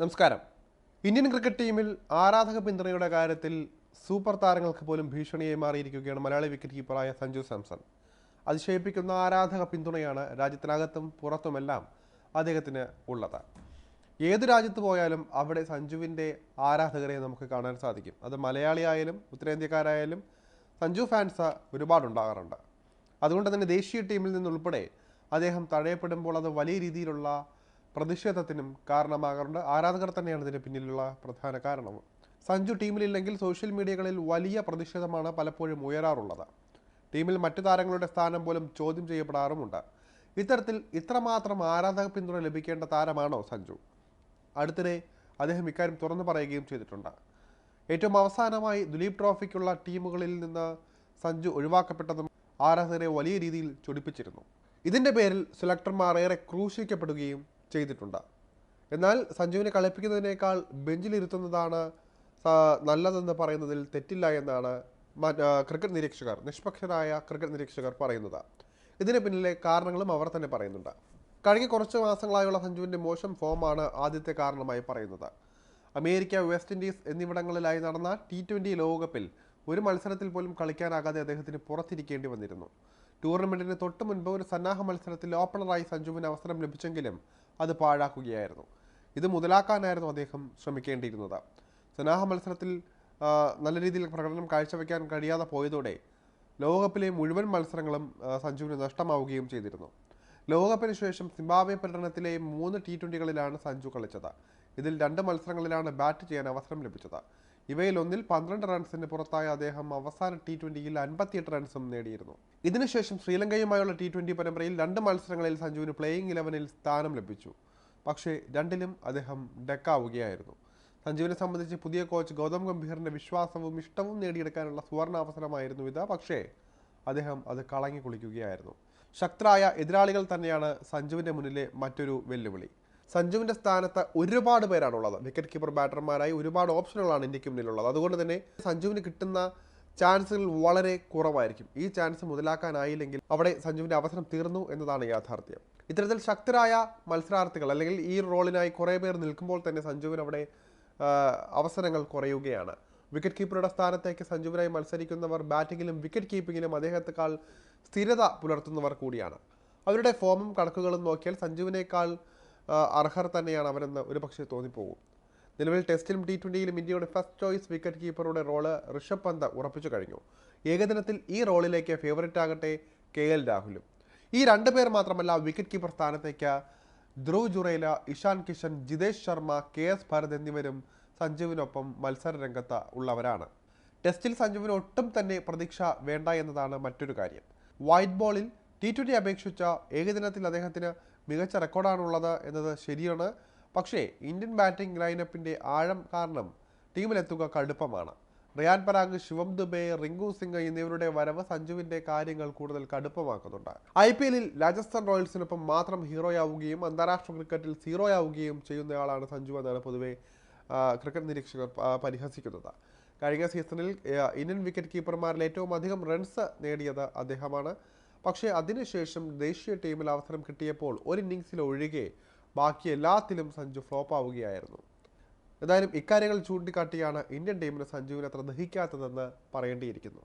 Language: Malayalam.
നമസ്കാരം. ഇന്ത്യൻ ക്രിക്കറ്റ് ടീമിൽ ആരാധക പിന്തുണയുടെ കാര്യത്തിൽ സൂപ്പർ താരങ്ങൾക്ക് പോലും ഭീഷണിയായി മാറിയിരിക്കുകയാണ് മലയാളി വിക്കറ്റ് കീപ്പറായ സഞ്ജു സാംസൺ. അതിശയിപ്പിക്കുന്ന ആരാധക പിന്തുണയാണ് രാജ്യത്തിനകത്തും പുറത്തുമെല്ലാം അദ്ദേഹത്തിന് ഉള്ളത്. ഏത് രാജ്യത്ത് പോയാലും അവിടെ സഞ്ജുവിന്റെ ആരാധകരെ നമുക്ക് കാണാൻ സാധിക്കും. അത് മലയാളിയായാലും ഉത്തരേന്ത്യക്കാരായാലും സഞ്ജു ഫാൻസ് ഒരുപാടുണ്ടാകാറുണ്ട് അതുകൊണ്ട് തന്നെ ദേശീയ ടീമിൽ നിന്നുൾപ്പെടെ അദ്ദേഹം തഴയപ്പെടുമ്പോൾ അത് വലിയ രീതിയിലുള്ള പ്രതിഷേധത്തിനും കാരണമാകാറുണ്ട്. ആരാധകർ തന്നെയാണ് ഇതിന് പിന്നിലുള്ള പ്രധാന കാരണം. സഞ്ജു ടീമിലില്ലെങ്കിൽ സോഷ്യൽ മീഡിയകളിൽ വലിയ പ്രതിഷേധമാണ് പലപ്പോഴും ഉയരാറുള്ളത്. ടീമിൽ മറ്റു താരങ്ങളുടെ സ്ഥാനം പോലും ചോദ്യം ചെയ്യപ്പെടാറുമുണ്ട്. ഇത്തരത്തിൽ ഇത്രമാത്രം ആരാധക പിന്തുണ ലഭിക്കേണ്ട താരമാണോ സഞ്ജു? അടുത്തിടെ അദ്ദേഹം ഇക്കാര്യം തുറന്നു പറയുകയും ചെയ്തിട്ടുണ്ട്. ഏറ്റവും അവസാനമായി ദുലീപ് ട്രോഫിക്കുള്ള ടീമുകളിൽ നിന്ന് സഞ്ജു ഒഴിവാക്കപ്പെട്ടതും ആരാധകരെ വലിയ രീതിയിൽ ചൊടിപ്പിച്ചിരുന്നു. ഇതിന്റെ പേരിൽ സെലക്ടർമാർ ഏറെ ക്രൂശിക്കപ്പെടുകയും ചെയ്തിട്ടുണ്ട്. എന്നാൽ സഞ്ജുവിനെ കളിപ്പിക്കുന്നതിനേക്കാൾ ബെഞ്ചിലിരുത്തുന്നതാണ് നല്ലതെന്ന് പറയുന്നതിൽ തെറ്റില്ല എന്നാണ് ക്രിക്കറ്റ് നിരീക്ഷകർ നിഷ്പക്ഷരായ ക്രിക്കറ്റ് നിരീക്ഷകർ പറയുന്നത്. ഇതിന് പിന്നിലെ കാരണങ്ങളും അവർ തന്നെ പറയുന്നുണ്ട്. കഴിഞ്ഞ കുറച്ച് മാസങ്ങളായുള്ള സഞ്ജുവിന്റെ മോശം ഫോമാണ് ആദ്യത്തെ കാരണമായി പറയുന്നത്. അമേരിക്ക വെസ്റ്റ് ഇൻഡീസ് എന്നിവിടങ്ങളിലായി നടന്ന ടി ട്വന്റി ലോകകപ്പിൽ ഒരു മത്സരത്തിൽ പോലും കളിക്കാനാകാതെ അദ്ദേഹത്തിന് പുറത്തിരിക്കേണ്ടി വന്നിരുന്നു. ടൂർണമെന്റിന് തൊട്ട് മുൻപ് ഒരു സന്നാഹ മത്സരത്തിൽ ഓപ്പണറായി സഞ്ജുവിന് അവസരം ലഭിച്ചെങ്കിലും അത് പാഴാക്കുകയായിരുന്നു. ഇത് മുതലാക്കാനായിരുന്നു അദ്ദേഹം ശ്രമിക്കേണ്ടിയിരുന്നത്. സനാഹ മത്സരത്തിൽ നല്ല രീതിയിൽ പ്രകടനം കാഴ്ചവെക്കാൻ കഴിയാതെ പോയതോടെ ലോകകപ്പിലെ മുഴുവൻ മത്സരങ്ങളും സഞ്ജുവിന് നഷ്ടമാവുകയും ചെയ്തിരുന്നു. ലോകകപ്പിന് ശേഷം സിംബാബ്വെ പര്യടനത്തിലെ മൂന്ന് ടി ട്വന്റികളിലാണ് സഞ്ജു കളിച്ചത്. ഇതിൽ രണ്ട് മത്സരങ്ങളിലാണ് ബാറ്റ് ചെയ്യാൻ അവസരം ലഭിച്ചത്. ഇവയിൽ ഒന്നിൽ പന്ത്രണ്ട് റൺസിന് പുറത്തായ അദ്ദേഹം അവസാന ടി ട്വന്റിയിൽ അൻപത്തിയെട്ട് റൺസും നേടിയിരുന്നു. ഇതിനുശേഷം ശ്രീലങ്കയുമായുള്ള ടി ട്വന്റി പരമ്പരയിൽ രണ്ട് മത്സരങ്ങളിൽ സഞ്ജുവിന് പ്ലേയിങ് ഇലവനിൽ സ്ഥാനം ലഭിച്ചു. പക്ഷേ രണ്ടിലും അദ്ദേഹം ഡെക്കാവുകയായിരുന്നു. സഞ്ജുവിനെ സംബന്ധിച്ച് പുതിയ കോച്ച് ഗൗതം ഗംഭീറിന്റെ വിശ്വാസവും ഇഷ്ടവും നേടിയെടുക്കാനുള്ള സുവർണ അവസരമായിരുന്നു ഇത്. പക്ഷേ അദ്ദേഹം അത് കളങ്ങി കുളിക്കുകയായിരുന്നു ശക്തരായ എതിരാളികൾ തന്നെയാണ് സഞ്ജുവിന്റെ മുന്നിലെ മറ്റൊരു വെല്ലുവിളി. സഞ്ജുവിന്റെ സ്ഥാനത്ത് ഒരുപാട് പേരാണുള്ളത്. വിക്കറ്റ് കീപ്പർ ബാറ്റർമാരായി ഒരുപാട് ഓപ്ഷനുകളാണ് ഇന്ത്യയ്ക്ക് മുന്നിലുള്ളത്. അതുകൊണ്ട് തന്നെ സഞ്ജുവിന് കിട്ടുന്ന ചാൻസുകൾ വളരെ കുറവായിരിക്കും. ഈ ചാൻസ് മുതലാക്കാനായില്ലെങ്കിൽ അവിടെ സഞ്ജുവിന്റെ അവസരം തീർന്നു എന്നതാണ് യാഥാർത്ഥ്യം. ഇത്തരത്തിൽ ശക്തരായ മത്സരാർത്ഥികൾ അല്ലെങ്കിൽ ഈ റോളിനായി കുറേ പേർ നിൽക്കുമ്പോൾ തന്നെ സഞ്ജുവിന് അവിടെ അവസരങ്ങൾ കുറയുകയാണ്. വിക്കറ്റ് കീപ്പറുടെ സ്ഥാനത്തേക്ക് സഞ്ജുവിനായി മത്സരിക്കുന്നവർ ബാറ്റിങ്ങിലും വിക്കറ്റ് കീപ്പിങ്ങിലും അദ്ദേഹത്തെക്കാൾ സ്ഥിരത പുലർത്തുന്നവർ കൂടിയാണ്. അവരുടെ ഫോമും കണക്കുകളും നോക്കിയാൽ സഞ്ജുവിനേക്കാൾ അർഹർ തന്നെയാണ് അവരെന്ന് ഒരുപക്ഷെ തോന്നിപ്പോകും. നിലവിൽ ടെസ്റ്റിലും ടി ട്വന്റിയിലും ഇന്ത്യയുടെ ഫസ്റ്റ് ചോയ്സ് വിക്കറ്റ് കീപ്പറുടെ റോൾ ഋഷഭ് പന്ത് ഉറപ്പിച്ചു കഴിഞ്ഞു. ഏകദിനത്തിൽ ഈ റോളിലേക്ക് ഫേവറേറ്റ് ആകട്ടെ കെ എൽ രാഹുലും. ഈ രണ്ട് പേർ മാത്രമല്ല വിക്കറ്റ് കീപ്പർ സ്ഥാനത്തേക്ക് ധ്രുവ് ജുറേല ഇഷാൻ കിഷൻ ജിതേഷ് ശർമ്മ കെ എസ് ഭരത് എന്നിവരും സഞ്ജുവിനൊപ്പം മത്സര രംഗത്ത് ഉള്ളവരാണ്. ടെസ്റ്റിൽ സഞ്ജുവിന് ഒട്ടും തന്നെ പ്രതീക്ഷ വേണ്ട എന്നതാണ് മറ്റൊരു കാര്യം. വൈറ്റ് ബോളിൽ ടി ട്വന്റി അപേക്ഷിച്ച ഏകദിനത്തിൽ അദ്ദേഹത്തിന് മികച്ച റെക്കോർഡാണുള്ളത് എന്നത് ശരിയാണ്. പക്ഷേ ഇന്ത്യൻ ബാറ്റിംഗ് ലൈനപ്പിന്റെ ആഴം കാരണം ടീമിലെത്തുക കടുപ്പമാണ്. റിയാൻ പരാഗ് ശിവം ദുബെ റിങ്കു സിംഗ് എന്നിവരുടെ വരവ് സഞ്ജുവിന്റെ കാര്യങ്ങൾ കൂടുതൽ കടുപ്പമാക്കുന്നുണ്ട്. ഐ പി എല്ലിൽ രാജസ്ഥാൻ റോയൽസിനൊപ്പം മാത്രം ഹീറോയാവുകയും അന്താരാഷ്ട്ര ക്രിക്കറ്റിൽ സീറോയാവുകയും ചെയ്യുന്നയാളാണ് സഞ്ജു എന്നാണ് പൊതുവെ ക്രിക്കറ്റ് നിരീക്ഷകർ പരിഹസിക്കുന്നത്. കഴിഞ്ഞ സീസണിൽ ഇന്ത്യൻ വിക്കറ്റ് കീപ്പർമാരിൽ ഏറ്റവും അധികം റൺസ് നേടിയത് അദ്ദേഹമാണ്. പക്ഷേ അതിനുശേഷം ദേശീയ ടീമിൽ അവസരം കിട്ടിയപ്പോൾ ഒരു ഇന്നിങ്സിൽ ഒഴികെ ബാക്കി എല്ലാത്തിലും സഞ്ജു ഫ്ലോപ്പ് ആവുകയായിരുന്നു എന്തായാലും ഇക്കാര്യങ്ങൾ ചൂണ്ടിക്കാട്ടിയാണ് ഇന്ത്യൻ ടീമിന് സഞ്ജുവിനെ അത്ര ദഹിക്കാത്തതെന്ന് പറയേണ്ടിയിരിക്കുന്നു.